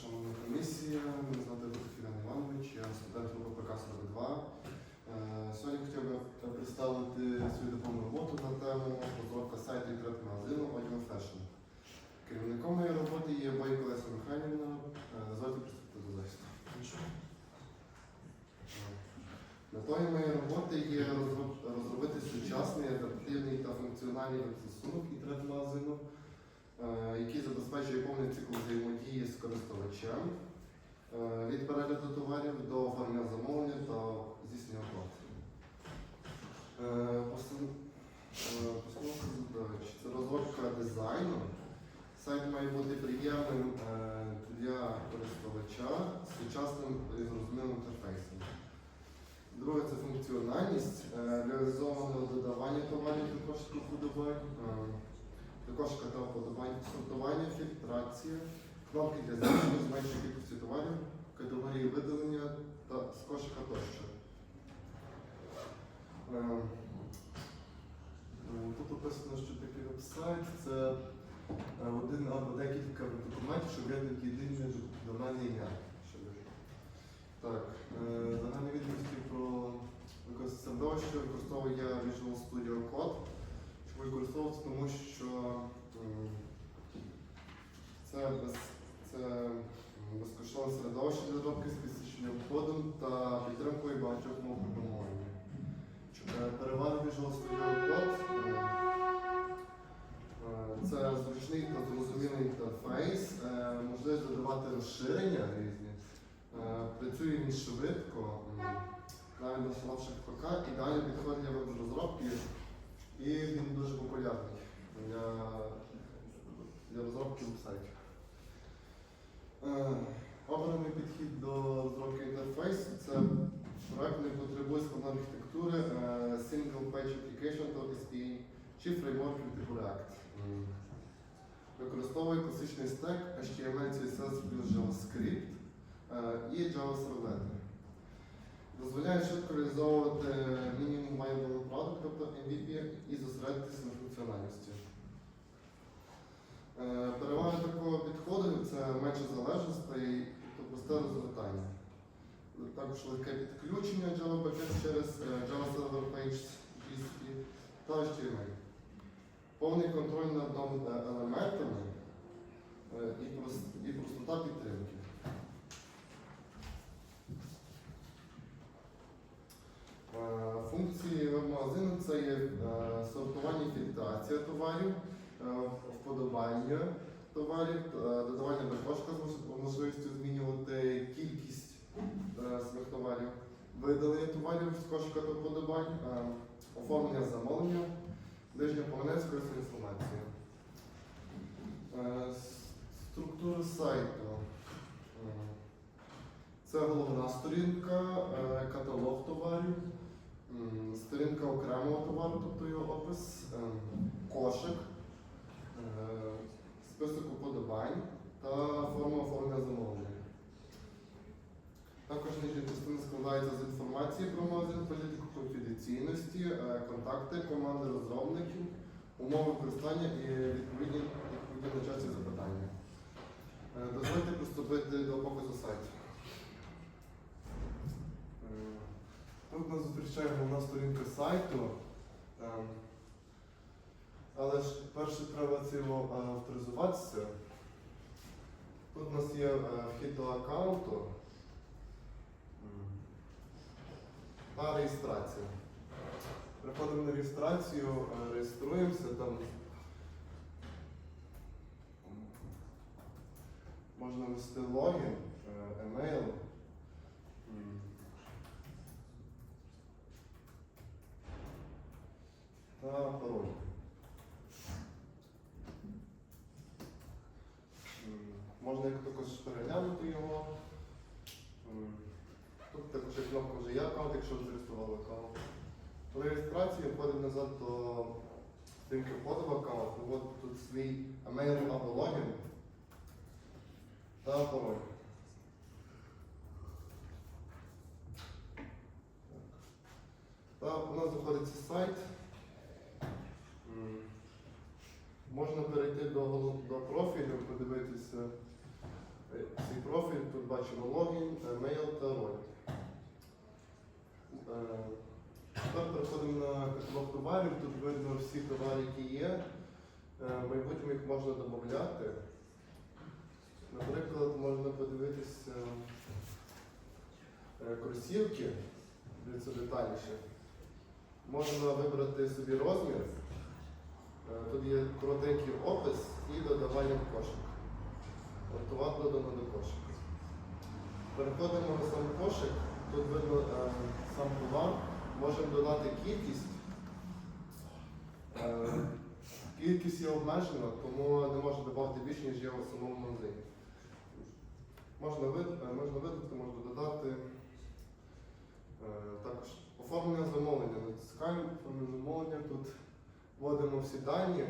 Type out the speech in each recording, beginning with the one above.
шановна комісія. Мене звати Філян Іванович, я студент групи ПК-42. Е, Сьогодні хотів би представити свою дипломну роботу на тему розробка сайту інтернет-магазину Audio Fashion. Керівником моєї роботи є Бойко Леся Михайлівна. Е, Дозвольте приступити до захисту. Метою моєї роботи є розробити сучасний, адаптивний та функціональний е, який забезпечує повний цикл взаємодії з користувачем е, від перегляду товарів до оформлення замовлення та здійснення оплати. Е, е, Постановка це розробка дизайну. Сайт має бути приємним для користувача з сучасним і зрозумілим інтерфейсом. Друге це функціональність, реалізоване додавання товарів до кошика вподобань, е, до кошика та вподобань, сортування, фільтрація, кнопки для знищення, зменшення кількості товарів, категорії видалення та з кошика тощо. Е, е, Тут описано, що таке веб-сайт це е, один або декілька документів, що в'єднують єдине доменне ім'я. Так, загальні відомості про середовище використовую я Visual Studio Code. Використовувати? Тому що це, без, це безкоштовне середовище для розробки з підсвіченим кодом та підтримкою багатьох мов програмування. Переваги Visual Studio Code це зручний та зрозумілий інтерфейс, е, можливість додавати розширення різні. Е, Працює він швидко, навіть на слабших ПК, ідеально підходить для веб-розробки і він дуже популярний для, для розробки веб-сайтів. Е, Обраний підхід до розробки інтерфейсу це проект не потребує складної архітектури, е, Single Page Application, тобто SPA, чи фреймворків типу React. Використовує класичний стек HTML, CSS плюс JavaScript е, і Java сервлети. Дозволяє швидко реалізовувати мінімум viable product, тобто MVP, і зосередитися на функціональності. Е, Перевага такого підходу це менше залежностей та просте розгортання. Також легке підключення Java Backend через е, Java Server Page GSP та HTML. Повний контроль над е, елементами і простота підтримки. Сортування і фільтрація товарів, е, вподобання товарів, е, додавання до з можливістю змінювати кількість е, своїх товарів, видалення товарів з кошика та вподобань, оформлення замовлення, ближня полонець корисна інформація. Е, Структура сайту. Це головна сторінка, каталог товарів, сторінка окремого товару, тобто його опис, е, кошик, е, список уподобань та форма оформлення замовлення. Також нижня частина складається з інформації про магазин, політику конфіденційності, е, контакти команди розробників, умови використання і відповідні відповідні на часі запитання. Е, Дозвольте приступити до показу сайту. Зустрічає головна сторінка сайту. Ем, Але ж перше треба це його е, авторизуватися. Тут у нас є е, вхід до аккаунту та реєстрація. Приходимо на реєстрацію, е, реєструємося там. Можна ввести логін, емейл. М. Та Можна також переглянути його. Тут також є кнопка вже є аккаунт, якщо ви зареєстрували аккаунт. При реєстрації входимо назад до сторінки входу в аккаунт, вводите тут свій емейл або логін та пароль. Та у нас знаходиться сайт. М, Можна перейти до, голов- до профілю, подивитися Е, Цей профіль тут бачимо логін, емейл та роль. Е, Тепер переходимо на каталог товарів. Тут видно всі товари, які є. Е, майбутньому їх можна додати. Наприклад, можна подивитися е, кросівки, дивіться детальніше. Можна вибрати собі розмір. Е, Тут є коротенький опис і додавання в кошик. От додано до кошика. Переходимо на сам кошик. Тут видно е, сам товар. Можемо додати кількість. Е, кількість є обмежена, тому не можна додати більше, ніж є в самому магазині. Можна, вид, е, можна видати, можна додати. Е, також оформлення замовлення. Натискаємо оформлення замовлення. Тут вводимо всі дані.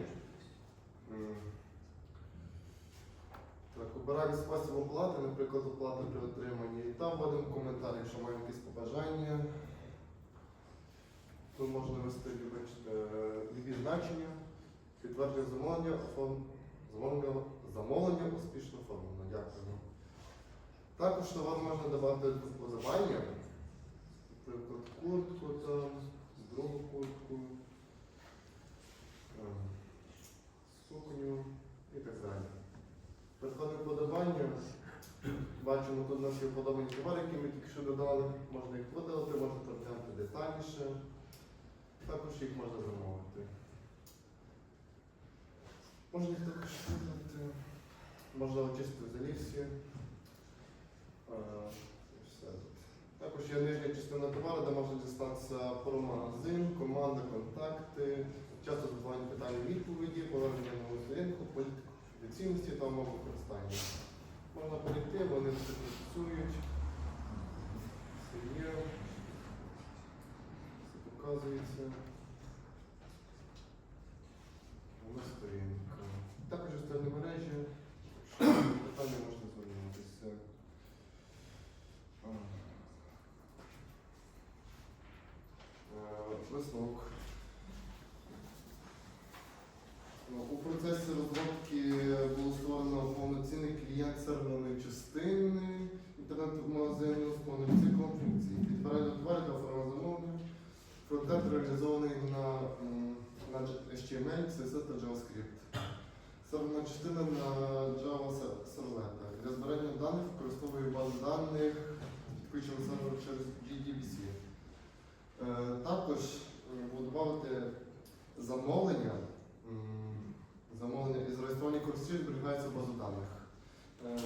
Обираємо спосіб оплати, наприклад, оплата при отриманні. І там вводимо коментар, якщо маємо якісь побажання. Тут можна ввести любі, значення, підтвердження замовлення, оформ- замовлення, замовлення успішно оформлено. Дякую. Також товар можна давати до. Наприклад, куртку там, другу куртку, е, сукню і так далі. Переходимо в подобання. Нас є подобані товари, які ми тільки що додали. Можна їх видалити, можна переглянути детальніше. Також їх можна замовити. Можна їх також видалити. Можна очистити взагалі всі. Також є нижня частина товару, де можна дістатися про магазин, команда, контакти, часто задавання питання відповіді, повернення на сторінку, політику конфіденційності та умови використання. Можна перейти, вони все працюють. Все є. Все показується. Ось сторінка. Також соціальні мережі. Питання можна звернутися. Е, Висновок. Ну, У процесі розробки серверної частини інтернет-магазину з повним циклом функцій. Від перегляду товарів до оформлення замовлення. Фронтенд реалізований на, на HTML, CSS та JavaScript. Серверна частина на Java се- Для збирання даних використовує базу даних, підключений сервер через GDBC. Е, Також е, буду додати замовлення. Замовлення і зареєстровані користувачі зберігаються в базу даних. Е,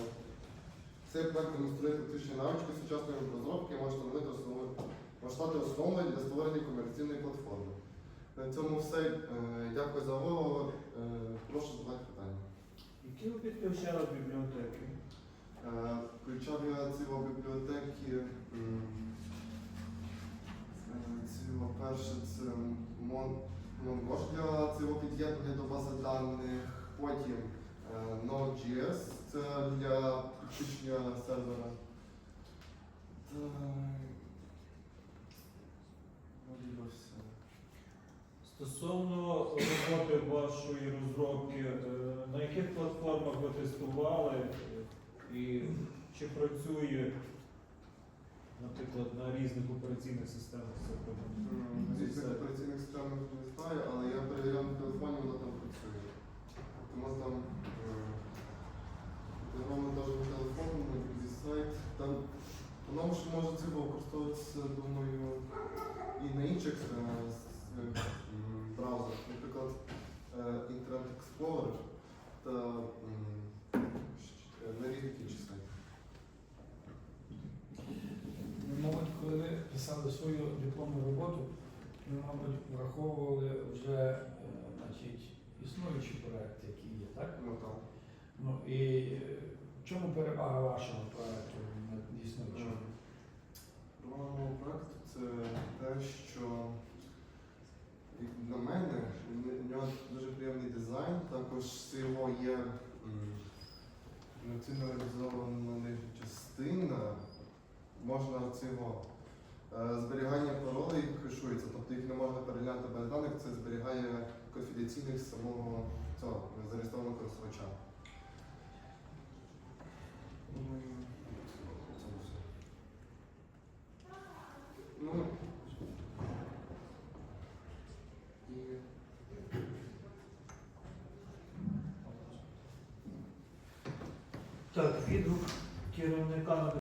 Цей проект демонструє практичні навички сучасної розробки, може стати основою для створення комерційної платформи. На цьому все. Е, Дякую за увагу. Е, Прошу задавати питання. Які ви підключали бібліотеки? Включав я ціла бібліотеки. м, Ціла перше це Mongosh для цього під'єднання до бази даних. Потім Node.js це для підключення сервера. Стосовно роботи вашої розробки, е, на яких платформах ви тестували е, і чи працює, наприклад, на різних операційних системах це М, Різних операційних систем не знаю, але я перевіряв на телефоні, воно там працює. Тому там воно теж на телефон, зі сайт. Там воно ж може це використовуватися, думаю, і на інших е, е, браузерах. Наприклад, е, Internet Explorer та на різних інших сайтах. Ви, мабуть, коли ви писали свою дипломну роботу, ви, мабуть, враховували вже значить, існуючі проекти, які є, так? Ну там. Ну і е, чому перевага вашого проекту над існуючим? Програмного проекту це те, що на мене в нього дуже приємний дизайн, також його є повноцінно реалізована частина. Можна цього е, зберігання паролей кешується, тобто їх не можна переглянути без даних, це зберігає конфіденційність самого цього зареєстрованого користувача. Так, відгук керівника